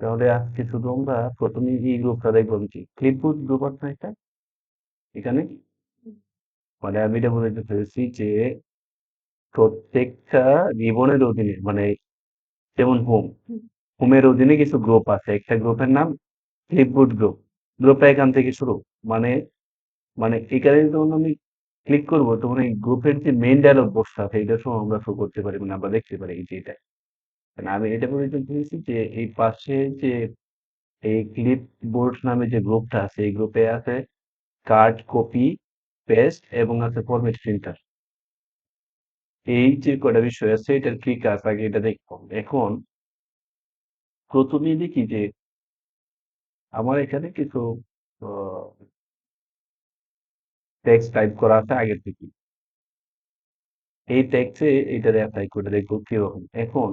তাহলে আজকে শুধু আমরা প্রথমে এই গ্রুপটা দেখব কি? ক্লিপবোর্ড গ্রুপ আছে একটা? এখানে? মানে আমি এটা বলতে চাইছি যে প্রত্যেকটা জীবনের অধীনে মানে যেমন হোম হোমের অধীনে কিছু গ্রুপ আছে। একটা গ্রুপের নাম ক্লিপবোর্ড গ্রুপ গ্রুপটা এখান থেকে শুরু। মানে মানে এখানে যখন আমি ক্লিক করব, তখন এই গ্রুপের যে মেইন ডায়লগ বক্সটা আছে এটা সহ আমরা শো করতে পারি মানে আমরা দেখতে পারি এই যে এটা। মানে আমি এটা বলতে চাইছি যে এই পাশে যে এই ক্লিপ বোর্ড নামে যে গ্রুপটা আছে, এই গ্রুপে আছে কার্ড কপি পেস্ট এবং আছে ফরমেট প্রিন্টার এই যে কয়টা বিষয় আছে, এটার কি কাজ? আগে এটা দেখব এখন প্রথমে দেখি যে আমার এখানে কিছু টেক্সট টাইপ করা আছে আগের থেকে এই টেক্সটে এটারে অ্যাপ্লাই করে দেখব কীরকম। এখন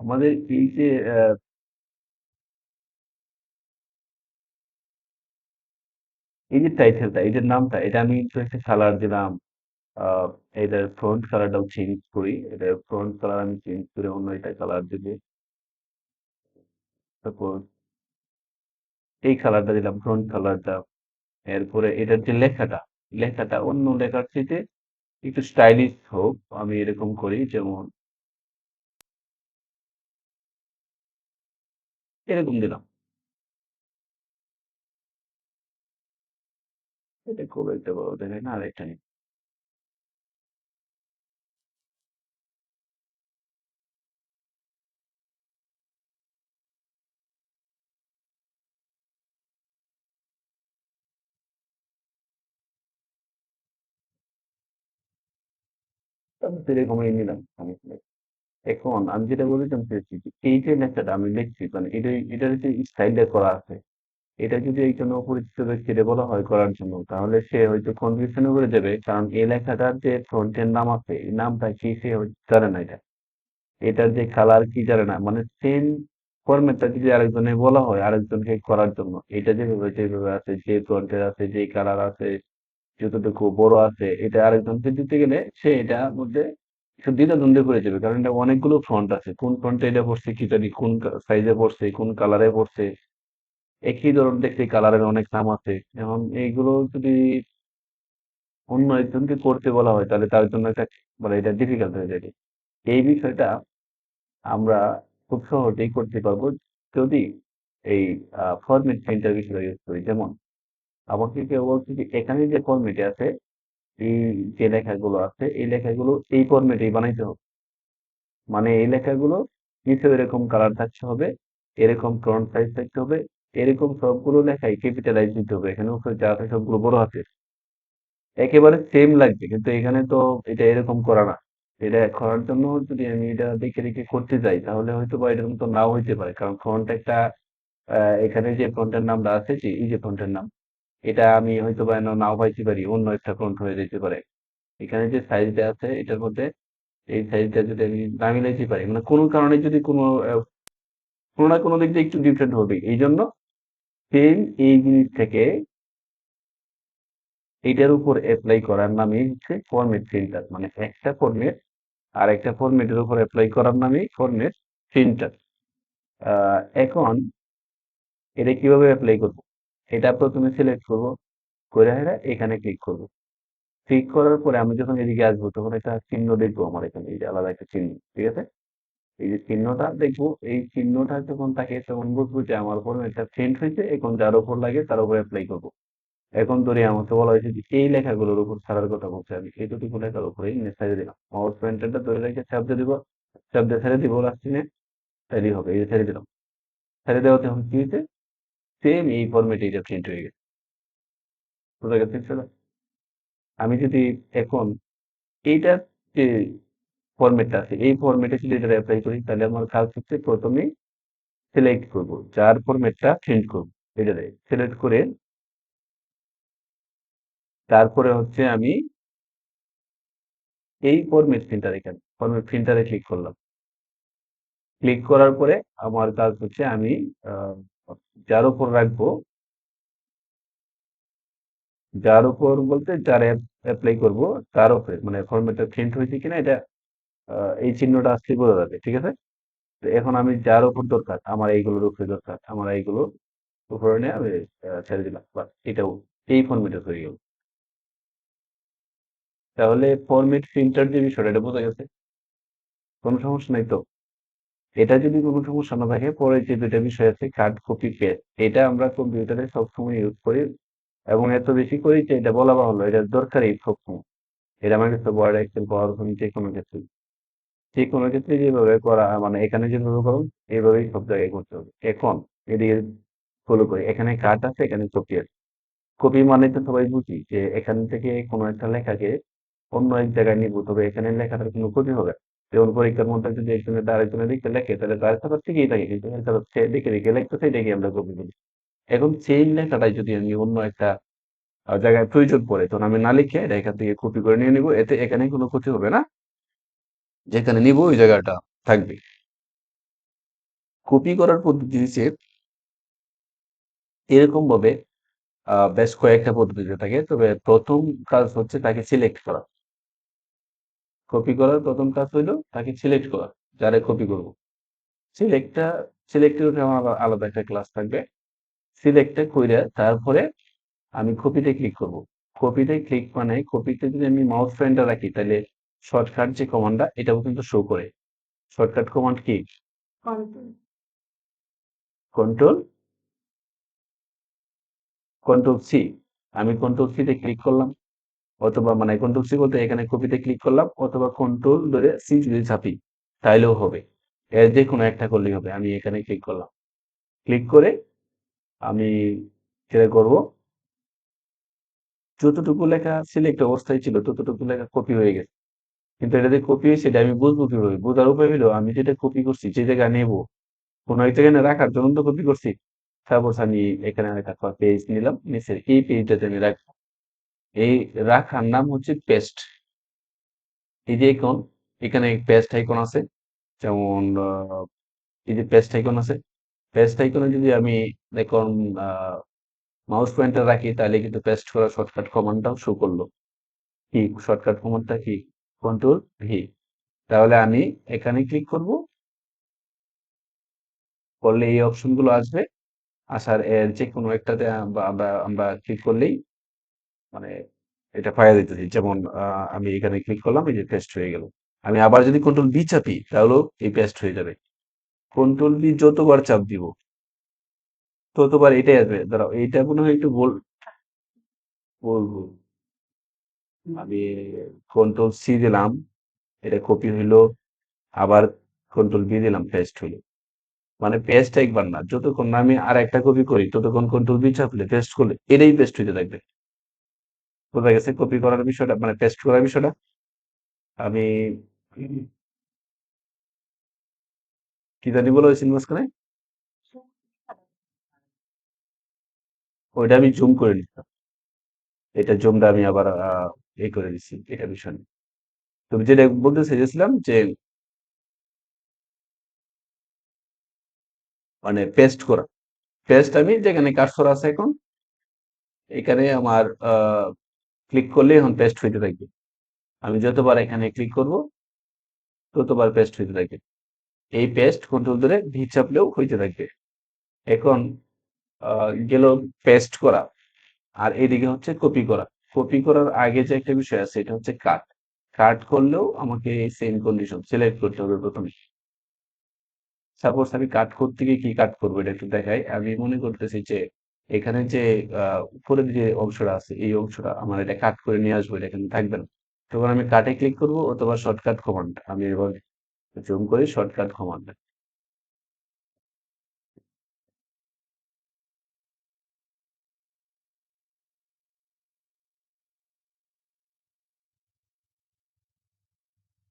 আমাদের এই যে এই যে টাইটেলটা এটার নামটা, এটা আমি একটু একটা কালার দিলাম। এটার ফ্রন্ট কালারটাও চেঞ্জ করি। এটার ফ্রন্ট কালার আমি চেঞ্জ করে অন্য এটা কালার দেবো। তারপর এই কালারটা দিলাম ফ্রন্ট কালারটা এরপরে এটার যে লেখাটা লেখাটা অন্য লেখার থেকে একটু স্টাইলিশ হোক, আমি এরকম করি। যেমন এরকম দিলাম এটা খুব একটা বড় দেখায় না আর একটা নেই তারপর এরকম এই নিলাম নেই। এখন আমি যেটা বলেছিলাম চেয়েছি এই যে লেখাটা আমি লিখছি মানে এটা এটার যে স্টাইলটা করা আছে। এটা যদি একজন অপরিচিত ব্যক্তিরে বলা হয় করার জন্য, তাহলে সে হয়তো কনফিউশনে করে যাবে, কারণ এই লেখাটার যে ফ্রন্টের নাম আছে, এই নামটা কি সে জানে না এটা। এটার যে কালার কি জানে না মানে সেম ফরম্যাটটা যদি আরেকজনে বলা হয়, আরেকজনকে করার জন্য, এটা যেভাবে যেভাবে আছে, যে ফ্রন্টের আছে, যে কালার আছে, যতটুকু বড় আছে, এটা আরেকজনকে দিতে গেলে সে এটার মধ্যে একটু দ্বিধাদ্বন্দ্বে পড়ে যাবে, কারণ এটা অনেকগুলো ফ্রন্ট আছে। কোন ফ্রন্টে এটা পড়ছে, কি জানি, কোন সাইজে পড়ছে, কোন কালারে পড়ছে, একই ধরনের দেখতে কালারের অনেক নাম আছে। এখন এইগুলো যদি অন্য একজনকে করতে বলা হয়, তাহলে তার জন্য একটা মানে এটা ডিফিকাল্ট হয়ে যাবে। এই বিষয়টা আমরা খুব সহজেই করতে পারব যদি এই ফরম্যাট প্রিন্টার বিষয়টা ইউজ করি। যেমন, আমাকে কেউ বলছে যে, এখানে যে ফরম্যাটে আছে যে লেখাগুলো আছে, এই লেখাগুলো এই ফরম্যাটেই বানাইতে হবে। মানে এই লেখাগুলো নিচে এরকম কালার থাকতে হবে, এরকম ফ্রন্ট সাইজ থাকতে হবে, এরকম সবগুলো লেখাই ক্যাপিটালাইজ দিতে হবে। এখানে যা আছে সবগুলো বড় হাতের। একেবারে সেম লাগবে, কিন্তু এখানে তো এটা এরকম করা না। এটা করার জন্য যদি আমি এটা দেখে দেখে করতে যাই, তাহলে হয়তো বা এরকম তো নাও হইতে পারে। কারণ ফ্রন্ট একটা এখানে যে ফ্রন্টের নামটা আছে, যে, এই যে ফ্রন্টের নাম এটা আমি হয়তো বা নাও পাইতে পারি, অন্য একটা ফ্রন্ট হয়ে যেতে পারে। এখানে যে সাইজটা আছে, এটার মধ্যে এই সাইজটা যদি আমি না মিলাইতে পারি মানে কোনো কারণে যদি কোনো কোনো না কোনো দিক দিয়ে একটু ডিফারেন্ট হবে। এই জন্য সেম এই জিনিস থেকে এইটার উপর অ্যাপ্লাই করার নামই হচ্ছে ফরম্যাট প্রিন্টার মানে একটা ফরম্যাট আর একটা ফরম্যাটের উপর অ্যাপ্লাই করার নামই ফরম্যাট প্রিন্টার এখন এটা কীভাবে অ্যাপ্লাই করব? এটা প্রথমে সিলেক্ট করব। করে এখানে ক্লিক করব। ক্লিক করার পরে আমি যখন এদিকে আসব, তখন একটা চিহ্ন দেখব আমার এখানে, এই যে আলাদা একটা চিহ্ন, ঠিক আছে? এই যে চিহ্নটা দেখব, এই চিহ্নটা যখন থাকে তখন বুঝব যে আমার ফরম্যাটটা প্রিন্ট হয়েছে, এখন যার উপর লাগে তার উপর অ্যাপ্লাই করব। এখন ধরে আমাকে বলা হয়েছে যে এই লেখাগুলোর উপর ছাড়ার কথা বলছে আমি, এই দুটি লেখার উপরেই ছেড়ে দিলাম। মাউস পয়েন্টারটা ধরে রেখে চাপ দিয়ে দিব, চাপ দিয়ে ছেড়ে দিব লাস্টিনে তাইলে হবে, এই যে ছেড়ে দিলাম। ছেড়ে দেওয়াতে এখন কি হয়েছে? সেম এই ফরম্যাটে এটা প্রিন্ট হয়ে গেছে। বোঝা গেছে আমি যদি এখন এইটার যে ফরম্যাটটা আছে, এই ফরম্যাটে যদি এটা অ্যাপ্লাই করি, তাহলে আমার কাজ হচ্ছে প্রথমে সিলেক্ট করব। যার ফরম্যাটটা প্রিন্ট করব, এটা সিলেক্ট করে তারপরে হচ্ছে আমি এই ফরম্যাট প্রিন্টার এখানে ফরম্যাট প্রিন্টারে ক্লিক করলাম। ক্লিক করার পরে আমার কাজ হচ্ছে আমি যার উপর রাখব, যার উপর বলতে যার অ্যাপ্লাই করব, তার উপরে মানে ফরম্যাটটা প্রিন্ট হয়েছে কিনা এটা এই চিহ্নটা আসলে বোঝা যাবে, ঠিক আছে? তো এখন আমি যার উপর দরকার, আমার এইগুলোর উপরে দরকার, আমার এইগুলো উপরে নিয়ে আমি ছেড়ে দিলাম, বাস, এটাও, এই ফরম্যাটে হয়ে গেল তাহলে ফর্মেট প্রিন্টার যে বিষয়টা, এটা বোঝা গেছে। কোনো সমস্যা নাই তো? এটা যদি কোনো সমস্যা না থাকে, পরে যে দুইটা বিষয় আছে কাট কপি পেস্ট এটা আমরা কম্পিউটারে সবসময় ইউজ করি এবং এত বেশি করি যে এটা বলা বাহুল্য, এটা দরকারি সবসময়। এটা আমার কাছে ওয়ার্ড এক্সেল পাওয়ার যে কোনো ক্ষেত্রে। যে কোনো ক্ষেত্রে যেভাবে করা মানে এখানে যেভাবে করুন এইভাবেই সব জায়গায় করতে হবে। এখন এদিকে ফলো করি, এখানে কাট আছে, এখানে কপি আছে। কপি মানে তো সবাই বুঝি যে এখান থেকে কোনো একটা লেখাকে অন্য এক জায়গায় নিব, তবে এখানে লেখাটার কোনো ক্ষতি হবে না। যেমন পরীক্ষার মধ্যে যদি একজনের দ্বারা একজনের দিকে লেখে, তাহলে তার খাতা ঠিকই থাকে? কিন্তু এর খাতা সে দিকে দিকে লেখতে সেটাকে আমরা কপি করি। এখন সেই লেখাটাই যদি আমি অন্য একটা জায়গায় প্রয়োজন পড়ে, তখন আমি না লিখে এটা এখান থেকে কপি করে নিয়ে নিব। এতে এখানে কোনো ক্ষতি হবে না। যেখানে নিব ওই জায়গাটা থাকবে। কপি করার পদ্ধতি হচ্ছে এরকম ভাবে বেশ কয়েকটা পদ্ধতি থাকে। তবে প্রথম কাজ হচ্ছে তাকে সিলেক্ট করা। কপি করার প্রথম কাজ হইল তাকে সিলেক্ট করা যারে কপি করব। সিলেক্টটা সিলেক্টের উপরে আমার আলাদা একটা ক্লাস থাকবে। সিলেক্টটা কইরা তারপরে আমি কপিতে ক্লিক করব। কপিতে ক্লিক মানে কপিতে যদি আমি মাউস পয়েন্টার রাখি তাহলে শর্টকাট যে কমান্ডটা এটাও কিন্তু শো করে। শর্টকাট কমান্ড কি? কন্ট্রোল কন্ট্রোল সি আমি কন্ট্রোল সিতে ক্লিক করলাম। অথবা মানে কন্ট্রোল সি বলতে এখানে কপিতে ক্লিক করলাম, অথবা কন্ট্রোল ধরে সি যদি চাপি তাইলেও হবে। এর যে কোনো একটা করলেই হবে, আমি এখানে ক্লিক করলাম। ক্লিক করে আমি যেটা করব। যতটুকু লেখা সিলেক্ট অবস্থায় ছিল, ততটুকু লেখা কপি হয়ে গেছে। কিন্তু এটা যে কপি হয়েছে এটা আমি বুঝব কীভাবে? বোঝার উপায় হলো আমি যেটা কপি করছি, যে জায়গায় নেব, কোনো এক জায়গায় রাখার জন্য তো কপি করছি। সাপোজ আমি এখানে একটা পেজ নিলাম, নিচের এই পেজটাতে আমি রাখব। এই রাখার নাম হচ্ছে পেস্ট। এই যে আইকন এখানে পেস্ট আইকন আছে, যেমন এই যে পেস্ট আইকন আছে, পেস্ট আইকনে যদি আমি এখন মাউস পয়েন্টার রাখি, তাহলে কিন্তু পেস্ট করা শর্টকাট কমান্ডটাও শো করল। কি শর্টকাট কমান্ডটা কি? কন্ট্রোল ভি তাহলে আমি এখানে ক্লিক করব। করলে এই অপশনগুলো আসবে। আসার এর যে কোনো একটাতে আমরা আমরা ক্লিক করলেই মানে এটা পাইয়া দিতেছি যেমন আমি এখানে ক্লিক করলাম, এই যে পেস্ট হয়ে গেল। আমি আবার যদি কন্ট্রোল বি চাপি, তাহলেও এই পেস্ট হয়ে যাবে। কন্ট্রোল বি যতবার চাপ দিব, ততবার এটাই আসবে। দাঁড়াও, এইটা মনে হয় একটু বল, বলব। আমি কন্ট্রোল সি দিলাম, এটা কপি হইল, আবার কন্ট্রোল বি দিলাম পেস্ট হইল। মানে পেস্ট একবার না, যতক্ষণ না আমি আর একটা কপি করি, ততক্ষণ কন্ট্রোল বি চাপলে পেস্ট করলে, এটাই পেস্ট হইতে থাকবে। বোঝা গেছে কপি করার বিষয়টা মানে পেস্ট করার বিষয়টা। আমি কি জানি বলো হয়েছিল মাঝখানে? ওইটা আমি জুম করে নিতাম এটা জুমটা আমি আবার এই করে দিচ্ছি এটা বিষয় না তুমি যেটা বলতে চেয়েছিলাম যে মানে পেস্ট করা। পেস্ট আমি যেখানে কার্সর আছে এখন, এখানে আমার ক্লিক করলে এখন পেস্ট হইতে থাকবে। আমি যতবার এখানে ক্লিক করব, ততবার পেস্ট হইতে থাকবে। এই পেস্ট কন্ট্রোল ধরে ভি চাপলেও হইতে থাকবে। এখন গেল পেস্ট করা, আর এদিকে হচ্ছে কপি করা। কপি করার আগে যে একটা বিষয় আছে, এটা হচ্ছে কাট কাট করলেও আমাকে এই সেম কন্ডিশন সিলেক্ট করতে হবে প্রথমে। সাপোজ আমি কাট করতে গিয়ে কি কাট করব, এটা একটু দেখাই। আমি মনে করতেছি যে এখানে যে উপরের যে অংশটা আছে, এই অংশটা আমার এটা কাট করে নিয়ে আসব, এটা এখানে থাকবে না। তখন আমি কাটে ক্লিক করব, অথবা শর্টকাট কমান্ড আমি এবার জুম করি শর্টকাট কমান্ড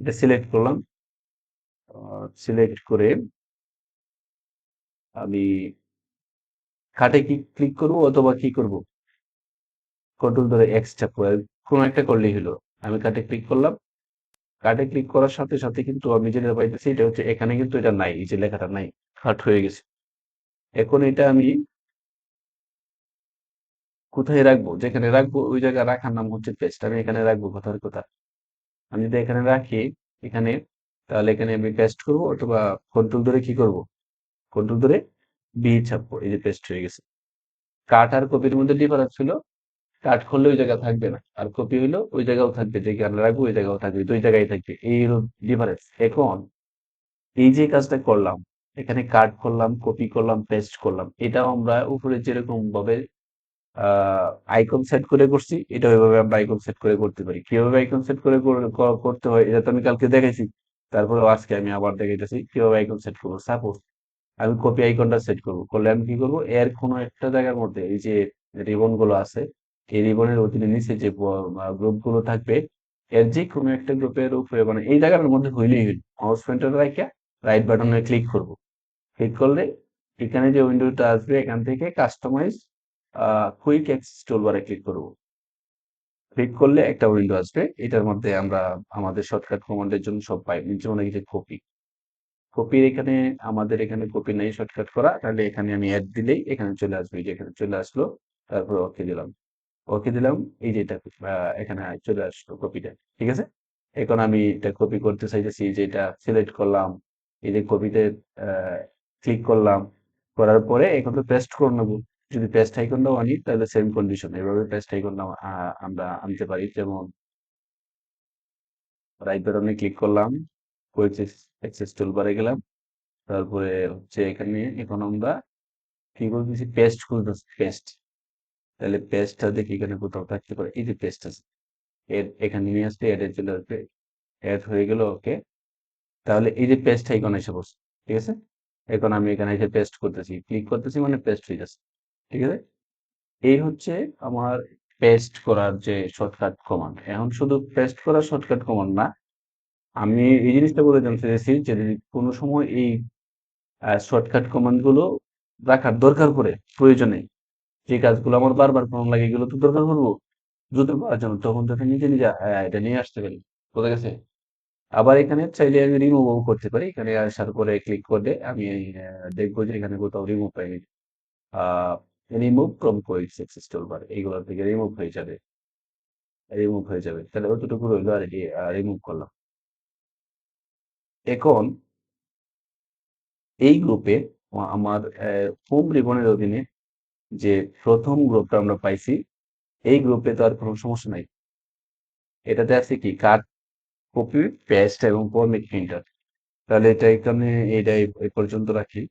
এটা সিলেক্ট করলাম। সিলেক্ট করে আমি কাটে কি ক্লিক করব অথবা কি করব? কন্ট্রোল ধরে এক্স চাপ কোনো একটা করলেই হলো। আমি কাটে ক্লিক করলাম। কাটে ক্লিক করার সাথে সাথে কিন্তু আমি যেটা পাইতেছি এটা হচ্ছে এখানে কিন্তু এটা নাই, এই যে লেখাটা নাই কাট হয়ে গেছে। এখন এটা আমি কোথায় রাখব? যেখানে রাখব, ওই জায়গায় রাখার নাম হচ্ছে পেস্ট আমি এখানে রাখব কথার কথা। আমি যদি এখানে রাখি, এখানে, তাহলে এখানে আমি পেস্ট করব অথবা কন্ট্রোল ধরে কি করব? কন্ট্রোল ধরে বি ছাপবো এই যে পেস্ট হয়ে গেছে। কাট আর কপির মধ্যে ডিফারেন্স ছিল। কাট করলে ওই জায়গা থাকবে না। আর কপি হইল ওই জায়গাও থাকবে, যে গান রাখব ওই জায়গাও থাকবে, দুই জায়গায় থাকবে। এই হলো ডিফারেন্স এখন এই যে কাজটা করলাম, এখানে কাট করলাম, কপি করলাম পেস্ট করলাম, এটাও আমরা উপরে যেরকম ভাবে আইকন সেট করে করছি, এটা ওইভাবে আমরা আইকন সেট করে করতে পারি। কীভাবে আইকন সেট করে করতে হয়, এটা তো আমি কালকে দেখাইছি। তারপরে আজকে আমি আবার দেখাইতেছি, কীভাবে আইকন সেট করব। সাপোজ আমি কপি আইকনটা সেট করব। করলে আমি কি করব? এর কোনো একটা জায়গার মধ্যে এই যে রিবনগুলো আছে, এই রিবনের অধীনে নিচে যে গ্রুপগুলো থাকবে, এর যে কোনো একটা গ্রুপের উপরে মানে এই জায়গার মধ্যে হইলেই হইল। মাউস পয়েন্টার রাখা রাইট বাটনে ক্লিক করব। ক্লিক করলে এখানে যে উইন্ডোটা আসবে, এখান থেকে কাস্টমাইজ কুইক অ্যাক্সেস টুলবারে ক্লিক করব। ক্লিক করলে একটা উইন্ডো আসবে। এটার মধ্যে আমরা আমাদের শর্টকাট কমান্ডের জন্য সব পাই। যেমন এই যে কপি কপির এখানে আমাদের এখানে কপি নাই শর্টকাট করা। তাহলে এখানে আমি অ্যাড দিলেই এখানে চলে আসবে যে এখানে চলে আসলো, তারপর ওকে দিলাম। ওকে দিলাম, এই যে এটা এখানে চলে আসলো কপিটা ঠিক আছে? এখন আমি এটা কপি করতে চাইতেছি যে এটা সিলেক্ট করলাম, এই যে কপিতে ক্লিক করলাম, করার পরে এখন তো পেস্ট করে নেব। যদি পেস্ট আইকনটাও আনি, তাহলে সেম কন্ডিশন এভাবে পেস্ট আইকনটা আমরা আনতে পারি। যেমন রাইট বাটনে ক্লিক করলাম অ্যাক্সেস টুলবারে গেলাম। তারপরে হচ্ছে এখানে এখন আমরা কি করতেছি পেস্ট খুলতেছি পেস্ট তাহলে পেস্টটা দেখি এখানে কোথাও থাকতে পারে। এই যে পেস্ট আছে। এর এখানে নিয়ে আসতে এড চলে আসবে। এড হয়ে গেল ওকে তাহলে এই যে পেস্ট আইকন এসে বসে ঠিক আছে? এখন আমি এখানে এসে পেস্ট করতেছি। ক্লিক করতেছি মানে পেস্ট হয়ে যাচ্ছে, ঠিক আছে? এই হচ্ছে আমার পেস্ট করার যে শর্টকাট কমান্ড এখন শুধু পেস্ট করার শর্টকাট কমান্ড না আমি এই জিনিসটা বলে জানতে চাইছি যে যদি কোনো সময় এই শর্টকাট কমান্ডগুলো রাখার দরকার পড়ে প্রয়োজনে। যে কাজগুলো আমার বারবার করার লাগে এগুলো তো দরকার পড়ব। দ্রুত পাওয়ার জন্য তখন তাকে নিজে নিজে আহ, এটা নিয়ে আসতে পারি। বোঝা গেছে? আবার এখানে চাইলে আমি রিমুভও করতে পারি। এখানে আসার পরে ক্লিক করলে আমি দেখব যে এখানে কোথাও রিমুভ পাইনি remove from quick access toolbar এইগুলো থেকে রিমুভ হয়ে যাবে। রিমুভ হয়ে যাবে। তাহলে অতটুকু রইল আর কি রিমুভ করলাম। এখন এই গ্রুপে আমার হোম রিবনের অধীনে যে প্রথম গ্রুপটা আমরা পাইছি, এই গ্রুপে তো আর কোনো সমস্যা নাই। এটাতে আছে কি? কাট কপি পেস্ট এবং পর্মিক প্রিন্টার তাহলে এটা এখানে এটাই পর্যন্ত রাখি।